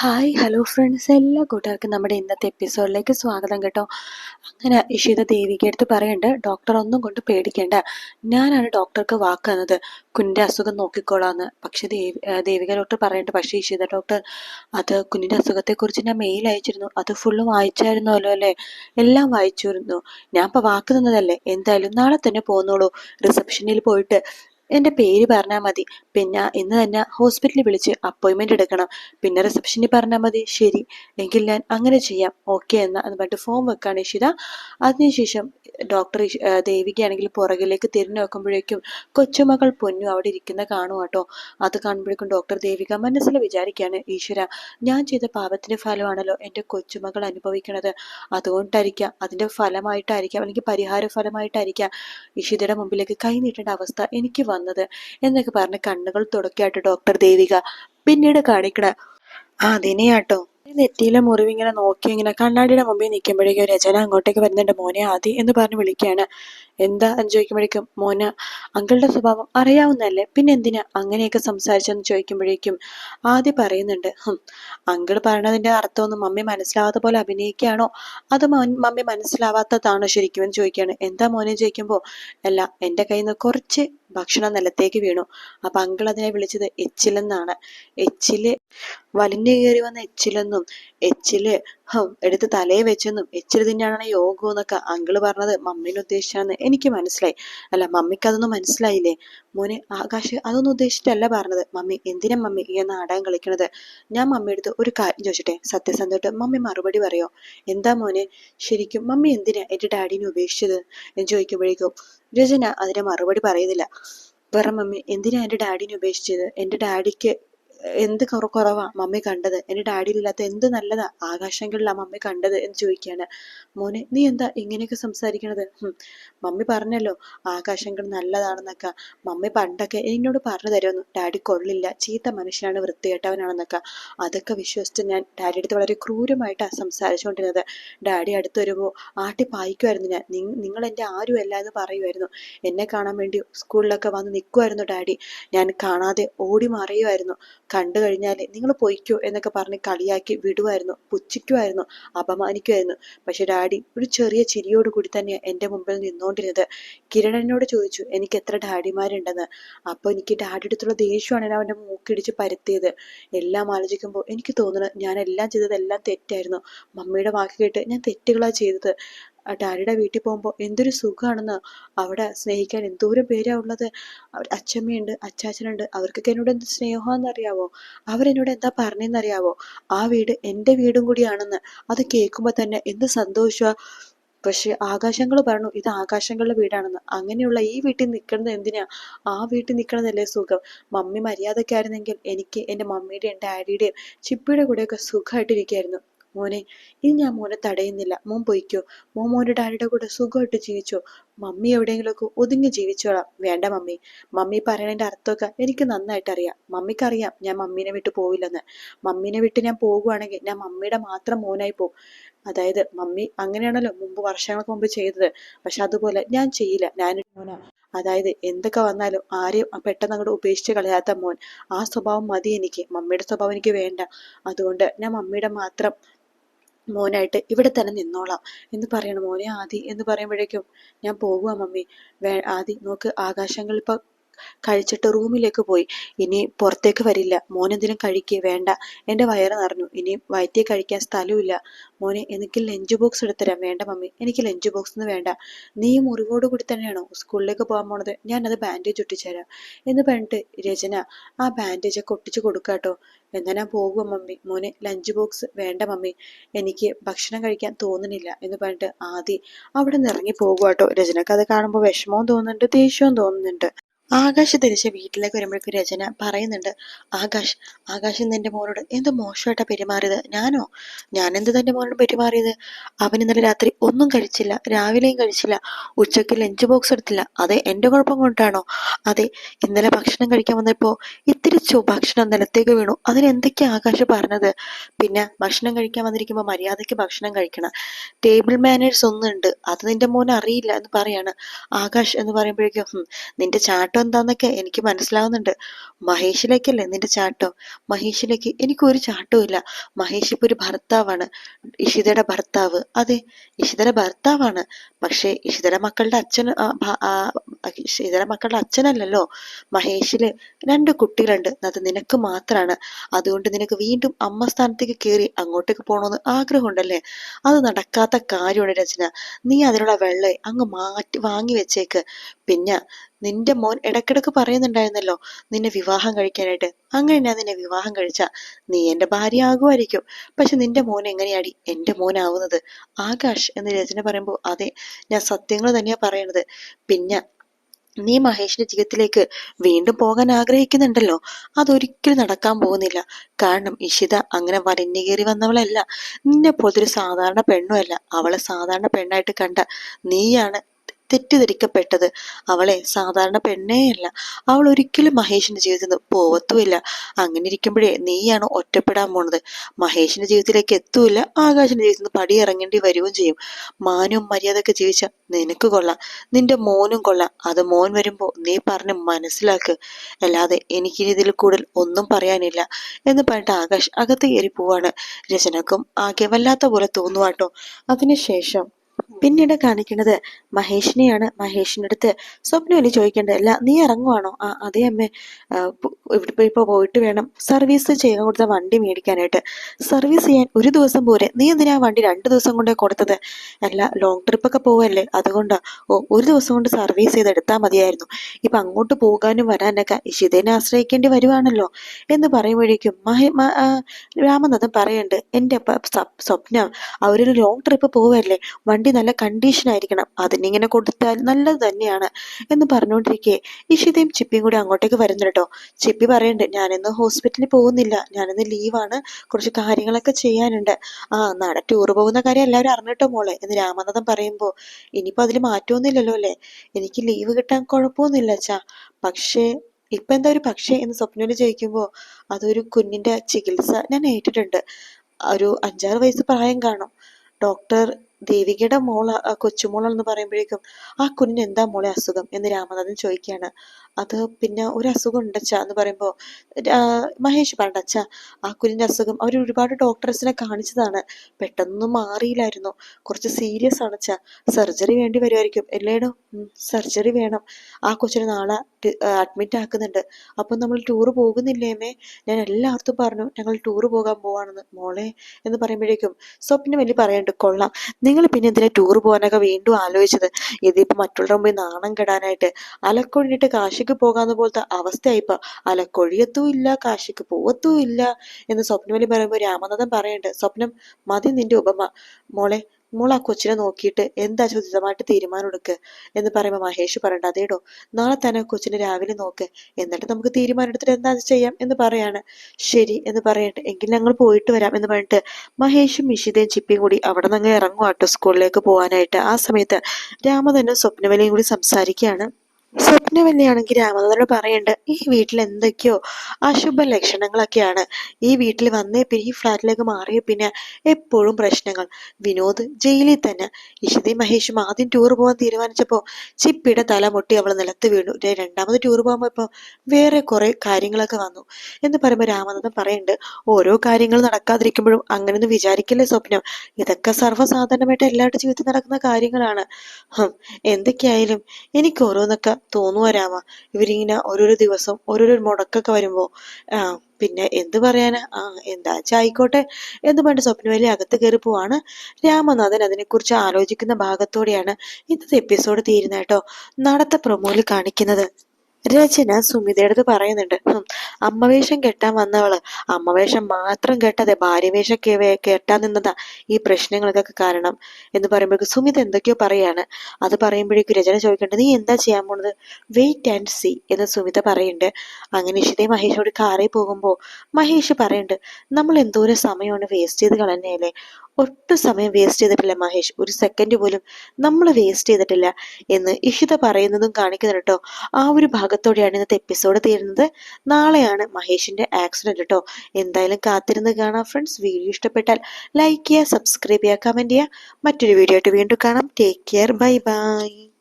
Hi hello friends എല്ലാ കൂട്ടുകാർക്കും നമ്മുടെ ഇന്നത്തെ എപ്പിസോഡിലേക്ക് സ്വാഗതം കേട്ടോ. അങ്ങനെ ഇഷിത ദേവിക്ക് അടുത്ത് പറയണ്ട് ഡോക്ടർ ഒന്നും കൊണ്ട് പേടിക്കേണ്ട. ഞാനാണ് ഡോക്ടർക്ക് വാക്ക് തന്നത്. കുഞ്ഞിന്റെ അസുഖം നോക്കിക്കോളാന്ന്. പക്ഷെ ദേവി ദേവിക ഡോക്ടർ പറയണ്ട് പക്ഷേ ഇഷിത ഡോക്ടർ അത് കുഞ്ഞിന്റെ അസുഖത്തെക്കുറിച്ച് ഞാൻ മെയിൽ അയച്ചിരുന്നു. അത് ഫുള്ള് വായിച്ചായിരുന്നല്ലോ അല്ലേ? എല്ലാം വായിച്ചിരുന്നു. ഞാൻ ഇപ്പോൾ വാക്ക് തന്നതല്ലേ? എന്തായാലും നാളെ തന്നെ പോന്നോളൂ. റിസപ്ഷനിൽ പോയിട്ട് എന്റെ പേര് പറഞ്ഞാൽ മതി. പിന്നെ ഇന്ന് തന്നെ ഹോസ്പിറ്റലിൽ വിളിച്ച് അപ്പോയിൻമെന്റ് എടുക്കണം. പിന്നെ റിസപ്ഷനിൽ പറഞ്ഞാൽ മതി. ശരി. എങ്കിൽ ഞാൻ അങ്ങനെ ചെയ്യാം. ഓക്കെ എന്ന് പറഞ്ഞിട്ട് ഫോം വെക്കാണ് ഇഷിത. അതിനുശേഷം ഡോക്ടർ ദേവികയാണെങ്കിൽ പുറകിലേക്ക് തിരിഞ്ഞു നോക്കുമ്പോഴേക്കും കൊച്ചുമകൾ പൊന്നു അവിടെ ഇരിക്കുന്ന കാണും കേട്ടോ അത് കാണുമ്പോഴേക്കും ഡോക്ടർ ദേവിക മനസ്സിൽ വിചാരിക്കുകയാണ് ഈശ്വര ഞാൻ ചെയ്ത പാപത്തിന്റെ ഫലമാണല്ലോ എന്റെ കൊച്ചുമകൾ അനുഭവിക്കുന്നത് അതുകൊണ്ടായിരിക്കാം അതിന്റെ ഫലമായിട്ടായിരിക്കാം അല്ലെങ്കിൽ പരിഹാര ഫലമായിട്ടായിരിക്കാം ഈശ്വരയുടെ മുമ്പിലേക്ക് കൈ നീട്ടേണ്ട അവസ്ഥ എനിക്ക് വന്നത് എന്നൊക്കെ പറഞ്ഞ് കണ്ണുകൾ തുടക്കിയാട്ടോ ഡോക്ടർ ദേവിക. പിന്നീട് കാണിക്കണ. അതിനെയാട്ടോ. നെറ്റിയിലെ മുറിവ് ഇങ്ങനെ നോക്കി ഇങ്ങനെ കണ്ണാടിയുടെ മുമ്പിൽ നിൽക്കുമ്പോഴേക്കും രചന അങ്ങോട്ടേക്ക് വരുന്നുണ്ട്. മോനെ ആദി എന്ന് പറഞ്ഞ് വിളിക്കുകയാണ്. എന്താ? എന്ന് ചോദിക്കുമ്പോഴേക്കും മോന അങ്കിളുടെ സ്വഭാവം അറിയാവുന്നതല്ലേ? പിന്നെ എന്തിനാ? അങ്ങനെയൊക്കെ സംസാരിച്ചെന്ന് ചോദിക്കുമ്പോഴേക്കും ആദ്യം പറയുന്നുണ്ട് അങ്കിൾ പറയണതിന്റെ അർത്ഥമൊന്നും മമ്മി മനസ്സിലാവാത്ത പോലെ അഭിനയിക്കുകയാണോ? അത് മമ്മി മനസ്സിലാവാത്തതാണോ ശരിക്കും? എന്ന് ചോദിക്കുകയാണ്. എന്താ മോനെ? ചോദിക്കുമ്പോൾ അല്ല എന്റെ കയ്യിൽ നിന്ന് കുറച്ച് ഭക്ഷണം നിലത്തേക്ക് വീണു. അപ്പൊ അങ്കിൾ അതിനെ വിളിച്ചത് എച്ചിലെന്നാണ്. എച്ചിൽ വലിഞ്ഞു കയറി വന്ന എച്ചിലെന്നും എച്ചിൽ എടുത്ത് തലയെ വെച്ചെന്നും എച്ചിൽ തിന്നാണ് യോഗം എന്നൊക്കെ അങ്കിൾ പറഞ്ഞത് മമ്മീനെ ഉദ്ദേശിച്ചാന്ന് എനിക്ക് മനസ്സിലായി. അല്ല മമ്മിക്ക് അതൊന്നും മനസ്സിലായില്ലേ? മോനെ ആകാശ് അതൊന്നും ഉദ്ദേശിച്ചിട്ടല്ല പറഞ്ഞത്. മമ്മി എന്തിനാ മമ്മി ഈ നാടകം കളിക്കണത്? ഞാൻ മമ്മിയെടുത്ത് ഒരു കാര്യം ചോദിച്ചിട്ടെ? സത്യസന്ധമായിട്ട് മമ്മി മറുപടി പറയോ? എന്താ മോനെ? ശരിക്കും മമ്മി എന്തിനാ എന്റെ ഡാഡിനെ ഉപേക്ഷിച്ചത്? എന്ന് ചോദിക്കുമ്പോഴേക്കും രചന അതിനെ മറുപടി പറയുന്നില്ല. വേറെ മമ്മി എന്തിനാ എന്റെ ഡാഡിനെ ഉപേക്ഷിച്ചത്? എന്റെ ഡാഡിക്ക് എന്ത് കുറവാ മമ്മി കണ്ടത്? എന്റെ ഡാഡിയിലില്ലാത്ത എന്ത് നല്ലതാ ആകാശങ്ങളിലാ മമ്മി കണ്ടത് എന്ന് ചോദിക്കുകയാണ്. മോനെ നീ എന്താ ഇങ്ങനെയൊക്കെ സംസാരിക്കണത്? മമ്മി പറഞ്ഞല്ലോ ആകാശങ്ങൾ നല്ലതാണെന്നൊക്കെ. മമ്മി പണ്ടൊക്കെ എന്നോട് പറഞ്ഞു തരുമെന്നു ഡാഡി കൊള്ളില്ല ചീത്ത മനുഷ്യനാണ് വൃത്തികെട്ടവനാണെന്നൊക്കെ. അതൊക്കെ വിശ്വസിച്ച് ഞാൻ ഡാഡി അടുത്ത് വളരെ ക്രൂരമായിട്ടാണ് സംസാരിച്ചുകൊണ്ടിരുന്നത്. ഡാഡി അടുത്ത് വരുമ്പോൾ ആട്ടി പായിക്കുമായിരുന്നു ഞാൻ. നിങ്ങൾ എന്റെ ആരുമല്ല എന്ന് പറയുമായിരുന്നു. എന്നെ കാണാൻ വേണ്ടി സ്കൂളിലൊക്കെ വന്ന് നിൽക്കുമായിരുന്നു ഡാഡി. ഞാൻ കാണാതെ ഓടി മറിയുമായിരുന്നു. കണ്ടു കഴിഞ്ഞാൽ നിങ്ങൾ പൊയ്ക്കോ എന്നൊക്കെ പറഞ്ഞ് കളിയാക്കി വിടുമായിരുന്നു പുച്ഛിക്കുമായിരുന്നു അപമാനിക്കുമായിരുന്നു പക്ഷെ ഡാഡി ഒരു ചെറിയ ചിരിയോട് കൂടി തന്നെയാണ് എന്റെ മുമ്പിൽ നിന്നോണ്ടിരുന്നത്. കിരണനോട് ചോദിച്ചു എനിക്ക് എത്ര ഡാഡിമാരുണ്ടെന്ന്? അപ്പോൾ എനിക്ക് ഡാഡി അടുത്തുള്ള ദേഷ്യമാണ് ഞാൻ അവന്റെ മൂക്കിടിച്ച് പരത്തിയത്. എല്ലാം ആലോചിക്കുമ്പോൾ എനിക്ക് തോന്നുന്നത് ഞാൻ എല്ലാം ചെയ്തതെല്ലാം തെറ്റായിരുന്നു. മമ്മിയുടെ വാക്ക് കേട്ട് ഞാൻ തെറ്റുകളാണ് ചെയ്തത്. ഡാഡിയുടെ വീട്ടിൽ പോകുമ്പോൾ എന്തൊരു സുഖമാണെന്ന് അവിടെ സ്നേഹിക്കാൻ എന്തോരം പേരാ ഉള്ളത്. അച്ഛമ്മയുണ്ട് അച്ചാച്ചനുണ്ട്. അവർക്കൊക്കെ എന്നോട് എന്ത് സ്നേഹമാണെന്നറിയാവോ? അവരെന്നോട് എന്താ പറഞ്ഞെന്നറിയാവോ? ആ വീട് എന്റെ വീടും കൂടിയാണെന്ന്. അത് കേൾക്കുമ്പോൾ തന്നെ എന്ത് സന്തോഷമാണ് പക്ഷെ ആകാശങ്ങൾ പറഞ്ഞു ഇത് ആകാശങ്ങളുടെ വീടാണെന്ന്. അങ്ങനെയുള്ള ഈ വീട്ടിൽ നിൽക്കുന്നത് എന്തിനാ? ആ വീട്ടിൽ നിൽക്കണതല്ലേ സുഖം. മമ്മി മര്യാദക്കായിരുന്നെങ്കിൽ എനിക്ക് എന്റെ മമ്മിയുടെയും ഡാഡിയുടെയും ചിപ്പിയുടെ കൂടെയൊക്കെ സുഖമായിട്ടിരിക്കായിരുന്നു. മോനെ ഇനി ഞാൻ മോനെ തടയുന്നില്ല. മോൻ പോയിക്കോ. മോൻ മോന്റെ ഡാഡിയുടെ കൂടെ സുഖമായിട്ട് ജീവിച്ചോ. മമ്മി എവിടെയെങ്കിലുമൊക്കെ ഒതുങ്ങി ജീവിച്ചോളാം. വേണ്ട മമ്മി. മമ്മി പറയണതിന്റെ അർത്ഥമൊക്കെ എനിക്ക് നന്നായിട്ട് അറിയാം. മമ്മിക്കറിയാം ഞാൻ മമ്മീനെ വിട്ട് പോവില്ലെന്ന്. മമ്മീനെ വിട്ട് ഞാൻ പോകുവാണെങ്കിൽ ഞാൻ മമ്മിയുടെ മാത്രം മോനായി പോകും അതായത് മമ്മി അങ്ങനെയാണല്ലോ മുമ്പ് വർഷങ്ങൾക്ക് മുമ്പ് ചെയ്തത്. പക്ഷെ അതുപോലെ ഞാൻ ചെയ്യില്ല. ഞാൻ മോനാ. അതായത് എന്തൊക്കെ വന്നാലും ആരെയും പെട്ടെന്ന് അങ്ങോട്ട് ഉപേക്ഷിച്ച് കളയാത്ത മോൻ. ആ സ്വഭാവം മതി എനിക്ക്. മമ്മിയുടെ സ്വഭാവം എനിക്ക് വേണ്ട. അതുകൊണ്ട് ഞാൻ മമ്മിയുടെ മാത്രം മോനായിട്ട് ഇവിടെ തന്നെ നിന്നോളാം എന്ന് പറയണം. മോനെ ആദി എന്ന് പറയുമ്പോഴേക്കും ഞാൻ പോകുക മമ്മി. വേ ആദി നോക്ക് ആകാശങ്ങൾ കഴിച്ചിട്ട് റൂമിലേക്ക് പോയി. ഇനി പുറത്തേക്ക് വരില്ല. മോനെന്തിനും കഴിക്കേ വേണ്ട. എന്റെ വയറ് നിറഞ്ഞു. ഇനി വയറ്റി കഴിക്കാൻ സ്ഥലമില്ല മോനെ എനിക്ക് ലഞ്ച് ബോക്സ് എടുത്തരാം വേണ്ട മമ്മി എനിക്ക് ലഞ്ച് ബോക്സ് ഒന്നും വേണ്ട. നീ മുറിവോട് കൂടി തന്നെയാണോ സ്കൂളിലേക്ക് പോകാൻ പോണത്? ഞാനത് ബാൻഡേജ് ഒട്ടിച്ചുതരാം എന്ന് പറഞ്ഞിട്ട് രചന ആ ബാൻഡേജ് ഒക്കെ ഒട്ടിച്ചു കൊടുക്കാട്ടോ ഞാൻ പോകുക മമ്മി. മോനെ ലഞ്ച് ബോക്സ് വേണ്ട മമ്മി. എനിക്ക് ഭക്ഷണം കഴിക്കാൻ തോന്നുന്നില്ല എന്ന് പറഞ്ഞിട്ട് ആദ്യം അവിടെ നിന്ന് ഇറങ്ങി പോകുക കേട്ടോ രചനക്ക് അത് കാണുമ്പോൾ വിഷമവും തോന്നുന്നുണ്ട് ദേഷ്യവും തോന്നുന്നുണ്ട്. ആകാശ് തിരിച്ച് വീട്ടിലേക്ക് വരുമ്പോഴേക്കും രചന പറയുന്നുണ്ട് ആകാശ് ആകാശ് നിന്റെ മോനോട് എന്ത് മോശമായിട്ടാ പെരുമാറിയത്? ഞാനോ? ഞാൻ എന്ത് തന്റെ മോനോട് പെരുമാറിയത്? അവൻ ഇന്നലെ രാത്രി ഒന്നും കഴിച്ചില്ല രാവിലെയും കഴിച്ചില്ല ഉച്ചയ്ക്ക് ലഞ്ച് ബോക്സ് എടുത്തില്ല. അതെ എന്റെ കുഴപ്പം കൊണ്ടാണോ? അതെ ഇന്നലെ ഭക്ഷണം കഴിക്കാൻ വന്നപ്പോ ഇത്തിരി ഭക്ഷണം നിലത്തേക്ക് വീണു. അതിന് എന്തൊക്കെയാ ആകാശ് പറഞ്ഞത്? പിന്നെ ഭക്ഷണം കഴിക്കാൻ വന്നിരിക്കുമ്പോൾ മര്യാദയ്ക്ക് ഭക്ഷണം കഴിക്കണം. ടേബിൾ മാനേഴ്സ് ഒന്നുണ്ട് അത് നിന്റെ മോൻ അറിയില്ല എന്ന് പറയാണ്. ആകാശ് എന്ന് പറയുമ്പോഴേക്കും നിന്റെ ചാട്ട ചാട്ടം എന്താന്നൊക്കെ എനിക്ക് മനസ്സിലാവുന്നുണ്ട്. മഹേഷിലേക്കല്ലേ നിന്റെ ചാട്ടം? മഹേഷിലേക്ക് എനിക്കൊരു ചാട്ടവും ഇല്ല. മഹേഷ് ഇപ്പൊ ഒരു ഭർത്താവാണ്. ഇഷിതയുടെ ഭർത്താവ്. അതെ ഇഷിതയുടെ ഭർത്താവാണ്. പക്ഷെ ഇഷിതയുടെ മക്കളുടെ അച്ഛൻ ഇഷിതയുടെ മക്കളുടെ അച്ഛനല്ലല്ലോ. മഹേഷിൽ രണ്ട് കുട്ടികളുണ്ട്. അത് നിനക്ക് മാത്രാണ്. അതുകൊണ്ട് നിനക്ക് വീണ്ടും അമ്മ സ്ഥാനത്തേക്ക് കയറി അങ്ങോട്ടേക്ക് പോകണമെന്ന് ആഗ്രഹമുണ്ടല്ലേ? അത് നടക്കാത്ത കാര്യമാണ് രചന. നീ അതിനുള്ള വെള്ളം അങ്ങ് മാറ്റി വാങ്ങി വെച്ചേക്ക്. പിന്നെ നിന്റെ മോൻ ഇടക്കിടക്ക് പറയുന്നുണ്ടായിരുന്നല്ലോ നിന്നെ വിവാഹം കഴിക്കാനായിട്ട്. അങ്ങനെ ഞാൻ നിന്നെ വിവാഹം കഴിച്ച? നീ എന്റെ ഭാര്യ ആകുമായിരിക്കും. പക്ഷെ നിന്റെ മോൻ എങ്ങനെയാടി? എന്റെ മോനാവുന്നത് ആകാശ് എന്ന് രചന പറയുമ്പോൾ അതെ ഞാൻ സത്യങ്ങൾ തന്നെയാ പറയണത്. പിന്നെ നീ മഹേഷിന്റെ ജീവിതത്തിലേക്ക് വീണ്ടും പോകാൻ ആഗ്രഹിക്കുന്നുണ്ടല്ലോ. അതൊരിക്കലും നടക്കാൻ പോകുന്നില്ല. കാരണം ഇഷിത അങ്ങനെ വലിഞ്ഞു കയറി വന്നവളല്ല. നിന്നെ പോലത്തെ ഒരു സാധാരണ പെണ്ണുമല്ല. അവളെ സാധാരണ പെണ്ണായിട്ട് കണ്ട നീയാണ് തെറ്റിദ്ധരിക്കപ്പെട്ടത്. അവളെ സാധാരണ പെണ്ണേയല്ല അവൾ ഒരിക്കലും മഹേഷിന്റെ ജീവിതത്തിൽ നിന്ന് പോവത്തുമില്ല. അങ്ങനെ ഇരിക്കുമ്പോഴേ നീയാണ് ഒറ്റപ്പെടാൻ പോണത്. മഹേഷിന്റെ ജീവിതത്തിലേക്ക് എത്തൂല്ല. ആകാശിന്റെ ജീവിതത്തിൽ നിന്ന് പടി ഇറങ്ങേണ്ടി വരികയും ചെയ്യും. മാനും മര്യാദയൊക്കെ ജീവിച്ച നിനക്ക് കൊള്ളാം. നിന്റെ മോനും കൊള്ളാം. അത് മോൻ വരുമ്പോ നീ പറഞ്ഞ് മനസ്സിലാക്ക്. അല്ലാതെ എനിക്ക് ഇതിൽ കൂടുതൽ ഒന്നും പറയാനില്ല എന്ന് പറഞ്ഞിട്ട് ആകാശ് അകത്ത് കയറി പോവാണ്. രചനക്കും ആകെ വല്ലാത്ത പോലെ തോന്നുവാട്ടോ. അതിനുശേഷം പിന്നീട് കാണിക്കുന്നത് മഹേഷിനെയാണ്. മഹേഷിന്റെ അടുത്ത് സ്വപ്നവലി ചോദിക്കേണ്ടത് അല്ല നീ ഇറങ്ങുവാണോ? ആ അതേ അമ്മ. ഇവിടെ പോയിട്ട് വേണം സർവീസ് ചെയ്യാൻ കൊടുത്ത വണ്ടി മേടിക്കാനായിട്ട്. സർവീസ് ചെയ്യാൻ ഒരു ദിവസം പോരെ. നീ എന്തിനാ വണ്ടി രണ്ട് ദിവസം കൊണ്ടേ കൊടുത്തത്? അല്ല ലോങ് ട്രിപ്പ് ഒക്കെ പോവല്ലേ. അതുകൊണ്ടാ. ഓ ഒരു ദിവസം കൊണ്ട് സർവീസ് ചെയ്ത് എടുത്താൽ മതിയായിരുന്നു. ഇപ്പൊ അങ്ങോട്ട് പോകാനും വരാനൊക്കെ ഇഷിതേനെ ആശ്രയിക്കേണ്ടി വരുവാണല്ലോ. എന്ന് പറയുമ്പോഴേക്കും മഹേ രാമനാഥൻ പറയുന്നുണ്ട് എന്റെ സ്വപ്നം അവരൊരു ലോങ് ട്രിപ്പ് പോവല്ലേ. വണ്ടി നല്ല കണ്ടീഷൻ ആയിരിക്കണം. അതിനിങ്ങനെ കൊടുത്താൽ നല്ലത് തന്നെയാണ് എന്ന് പറഞ്ഞുകൊണ്ടിരിക്കെ. ഇഷിതയും ചിപ്പിയും കൂടി അങ്ങോട്ടേക്ക് വരുന്നു കേട്ടോ ചിപ്പി പറയുന്നുണ്ട് ഞാനിന്ന് ഹോസ്പിറ്റലിൽ പോകുന്നില്ല. ഞാനിന്ന് ലീവാണ് കുറച്ച് കാര്യങ്ങളൊക്കെ ചെയ്യാനുണ്ട്. ആ നാളെ ടൂർ പോകുന്ന കാര്യം എല്ലാവരും അറിഞ്ഞിട്ടോ മോളെ? എന്ന് രാമനാഥൻ പറയുമ്പോൾ ഇനിയിപ്പോൾ അതിൽ മാറ്റമൊന്നുമില്ലല്ലോ അല്ലേ? എനിക്ക് ലീവ് കിട്ടാൻ കുഴപ്പമൊന്നുമില്ല അച്ഛാ. പക്ഷേ ഇപ്പൊ എന്താ ഒരു പക്ഷേ? എന്ന് സ്വപ്നയിൽ ചോദിക്കുമ്പോൾ അതൊരു കുഞ്ഞിന്റെ ചികിത്സ ഞാൻ ഏറ്റിട്ടുണ്ട്. ഒരു അഞ്ചാറ് വയസ്സ് പ്രായം കാണും. ഡോക്ടർ ദേവികയുടെ മോള കൊച്ചുമോളെന്ന് പറയുമ്പോഴേക്കും ആ കുഞ്ഞിന് എന്താ മോളെ അസുഖം? എന്ന് രാമനാഥൻ ചോദിക്കുകയാണ്. അത് പിന്നെ ഒരു അസുഖം ഉണ്ടച്ച എന്ന് പറയുമ്പോൾ മഹേഷ് പറഞ്ഞ അച്ഛ ആ കുഞ്ഞിന്റെ അസുഖം അവർ ഒരുപാട് ഡോക്ടേഴ്സിനെ കാണിച്ചതാണ്. പെട്ടെന്ന് മാറിയില്ലായിരുന്നു. കുറച്ച് സീരിയസ് ആണ് അച്ഛ. സർജറി വേണ്ടി വരുമായിരിക്കും എല്ലേടോ സർജറി വേണം. ആ കൊച്ചിനെ നാളെ അഡ്മിറ്റ് ആക്കുന്നുണ്ട്. അപ്പൊ നമ്മൾ ടൂർ പോകുന്നില്ലേമേ ഞാൻ എല്ലാവർക്കും പറഞ്ഞു ഞങ്ങൾ ടൂർ പോകാൻ പോവാണെന്ന്. മോളെ എന്ന് പറയുമ്പോഴേക്കും സ്വപ്നം വലിയ പറയണ്ട് കൊള്ളാം. നിങ്ങൾ പിന്നെ എന്തിനാ ടൂർ പോകാനൊക്കെ വീണ്ടും ആലോചിച്ചത്? ഇതിപ്പോൾ മറ്റുള്ളവർ മുമ്പിൽ നാണം കെടാനായിട്ട്. അലക്കൊഴിഞ്ഞിട്ട് കാശിക്ക് പോകാന്ന പോലത്തെ അവസ്ഥയായിപ്പോൾ അലക്കൊഴിയത്തും ഇല്ല കാശിക്ക് പോകത്തും ഇല്ല എന്ന് സ്വപ്നവലി പറയുമ്പോൾ രാമനാഥൻ പറയുന്നുണ്ട്. സ്വപ്നം മതി നിന്റെ ഉപമ. മോളെ മോൾ ആ കൊച്ചിനെ നോക്കിയിട്ട് എന്താ ചോദിതമായിട്ട് തീരുമാനം എടുക്ക് എന്ന് പറയുമ്പോൾ മഹേഷ് പറയണ്ട അതേടോ നാളെ തന്നെ കൊച്ചിനെ രാവിലെ നോക്ക് എന്നിട്ട് നമുക്ക് തീരുമാനം എടുത്തിട്ട് എന്താ ചെയ്യാം എന്ന് പറയാണ്. ശരി എന്ന് പറയട്ടെ എങ്കിൽ ഞങ്ങൾ പോയിട്ട് വരാം എന്ന് പറഞ്ഞിട്ട് മഹേഷും മിഷിതയും ചിപ്പിയും കൂടി അവിടെ നിന്ന് ഇറങ്ങുവാട്ടോ സ്കൂളിലേക്ക് പോകാനായിട്ട് ആ സമയത്ത് രാമ തന്നെ സ്വപ്നവലയും കൂടി സംസാരിക്കുകയാണ്. സ്വപ്നവല്ലിയാണെങ്കിൽ രാമനാഥനോട് പറയണ്ട് ഈ വീട്ടിൽ എന്തൊക്കെയോ അശുഭ ലക്ഷണങ്ങളൊക്കെയാണ്. ഈ വീട്ടിൽ വന്നേ പിന്നെ ഈ ഫ്ലാറ്റിലേക്ക് മാറിയ പിന്നെ എപ്പോഴും പ്രശ്നങ്ങൾ. വിനോദ് ജയിലിൽ തന്നെ. ഇഷിതയും മഹേഷും ആദ്യം ടൂർ പോകാൻ തീരുമാനിച്ചപ്പോൾ ചിപ്പിയുടെ തല മുട്ടി അവൾ നിലത്ത് വീണു. രണ്ടാമത് ടൂർ പോകുമ്പോൾ വേറെ കുറെ കാര്യങ്ങളൊക്കെ വന്നു. എന്ന് പറയുമ്പോൾ രാമനാഥൻ പറയുന്നുണ്ട് ഓരോ കാര്യങ്ങൾ നടക്കാതിരിക്കുമ്പോഴും അങ്ങനെയൊന്നും വിചാരിക്കില്ലേ സ്വപ്നം? ഇതൊക്കെ സർവസാധാരണമായിട്ട് എല്ലാവരുടെ ജീവിതത്തിൽ നടക്കുന്ന കാര്യങ്ങളാണ്. എന്തൊക്കെയായാലും എനിക്ക് ഓരോന്നൊക്കെ തോന്നുക രാമ. ഇവരിങ്ങനെ ഓരോരോ ദിവസം ഓരോരോ മുടക്കൊക്കെ വരുമ്പോ ആ പിന്നെ എന്ത് പറയാനാ? ആ എന്താ ആയിക്കോട്ടെ എന്ന് പറഞ്ഞ് സ്വപ്നവേലി അകത്ത് കയറി പോവാണ്. രാമനാഥൻ അതിനെക്കുറിച്ച് ആലോചിക്കുന്ന ഭാഗത്തോടെയാണ് ഇന്നത്തെ എപ്പിസോഡ് തീരുന്നത് കേട്ടോ. നടത്ത പ്രൊമോയിൽ കാണിക്കുന്നത്. രചന സുമിതയടുത്ത് പറയുന്നുണ്ട്. അമ്മവേഷം കെട്ടാൻ വന്നവൾ. അമ്മവേഷം മാത്രം കെട്ടാതെ ഭാര്യവേഷം കെട്ടാൻ നിന്നതാ ഈ പ്രശ്നങ്ങൾക്കൊക്കെ കാരണം എന്ന് പറയുമ്പോഴേക്കും സുമിത എന്തൊക്കെയോ പറയാണ്. അത് പറയുമ്പോഴേക്കും രചന ചോദിക്കേണ്ടത് നീ എന്താ ചെയ്യാൻ പോണത്? വെയിറ്റ് ആൻഡ് സി എന്ന് സുമിത പറയുന്നുണ്ട്. അങ്ങനെ ഇഷിതേ മഹേഷോട് കാറിൽ പോകുമ്പോൾ മഹേഷ് പറയുന്നുണ്ട് നമ്മൾ എന്തോരം സമയമാണ് വേസ്റ്റ് ചെയ്ത് കളഞ്ഞല്ലേ ഒട്ടും സമയം വേസ്റ്റ് ചെയ്തിട്ടില്ല മഹേഷ്. ഒരു സെക്കൻഡ് പോലും നമ്മൾ വേസ്റ്റ് ചെയ്തിട്ടില്ല എന്ന് ഇഷിത പറയുന്നതും കാണിക്കുന്നു കേട്ടോ ആ ഒരു ഭാഗത്തോടെയാണ് ഇന്നത്തെ എപ്പിസോഡ് തീരുന്നത്. നാളെയാണ് മഹേഷിന്റെ ആക്സിഡന്റ് കേട്ടോ എന്തായാലും കാത്തിരുന്ന് കാണാം ഫ്രണ്ട്സ് വീഡിയോ ഇഷ്ടപ്പെട്ടാൽ ലൈക്ക് ചെയ്യുക സബ്സ്ക്രൈബ് ചെയ്യുക കമന്റ് ചെയ്യുക. മറ്റൊരു വീഡിയോ ആയിട്ട് വീണ്ടും കാണാം. Take care bye bye